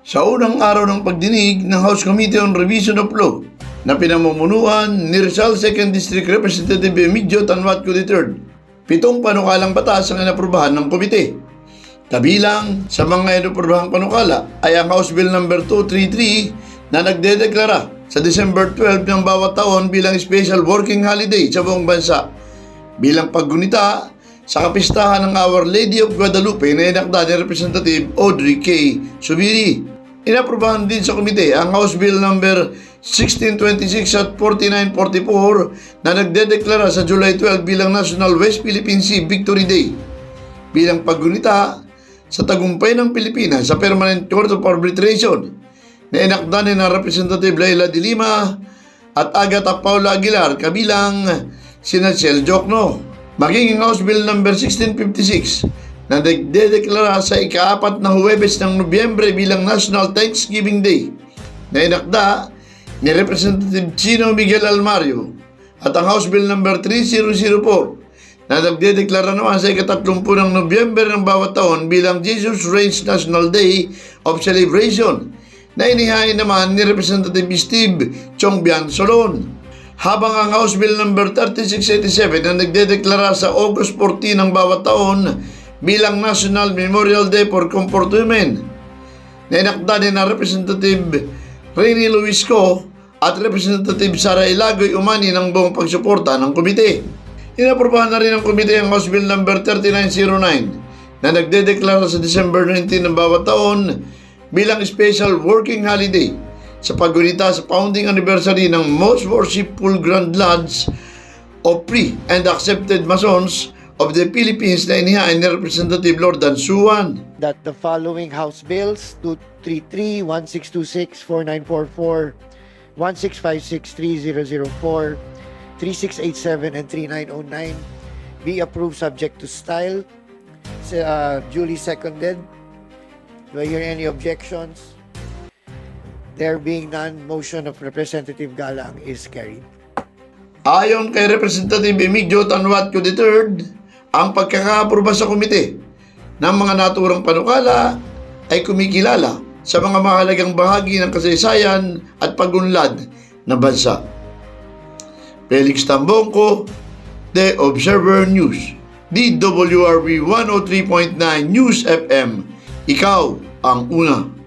Sa unang araw ng pagdinig ng House Committee on Revision of Law na pinamumunuan ni Rizal 2nd District Representative Emilio Tanwatco III, pitong panukalang batas ang inaprubahan ng komite. Kabilang sa mga inuprobahang panukala ay ang House Bill No. 233 na nagdedeklara sa December 12 ng bawat taon bilang special working holiday sa buong bansa bilang paggunita sa kapistahan ng Our Lady of Guadalupe na inakda ni Representative Audrey K. Subiri. Inaprubahan din sa komite ang House Bill number 1626 at 4944 na nagdedeklara sa July 12 bilang National West Philippine Sea Victory Day bilang paggunita sa tagumpay ng Pilipinas sa Permanent Court of Arbitration na inakda ni na Representative Leila de Lima at Agatha Paula Aguilar kabilang sina Chel Jokno. Maging House Bill No. 1656 na nagdedeklara sa ikaapat na Huwebes ng Nobyembre bilang National Thanksgiving Day na inakda ni Representative Chino Miguel Almario at ang House Bill No. 3004 na nagdedeklara naman sa ikatatlumpun ng Nobyembre ng bawat taon bilang Jesus Reigns National Day of Celebration na inihain naman ni Representative Steve Chongbian Solon. Habang ang House Bill No. 3687 na nagdedeklara sa August 14 ng bawat taon bilang National Memorial Day for Comfort Women na inakda ni na Representative Rene Luisco at Representative Sara Ilagoy umani ng buong pagsuporta ng komite. Inaprobahan na rin ng komite ang House Bill No. 3909 na nagdedeklara sa December 19 ng bawat taon bilang special working holiday sa paggunita sa founding anniversary ng Most Worshipful Grand Lodge of Free and Accepted Masons of the Philippines na inihain ni Representative Lordan Suwan. that the following House Bills 233, 1626, 4944, 1656, 3004, 3687, and 3909 be approved subject to style. Uh, duly seconded. Do I hear any objections? There being none, motion of Representative Galang is carried. Ayon kay Representative Emigdio Tanwatco III, ang pagkakaaproba sa komite ng mga naturang panukala ay kumikilala sa mga mahalagang bahagi ng kasaysayan at pagunlad ng bansa. Felix Tambongko, The Observer News, DWRB 103.9 News FM. Ikaw ang una.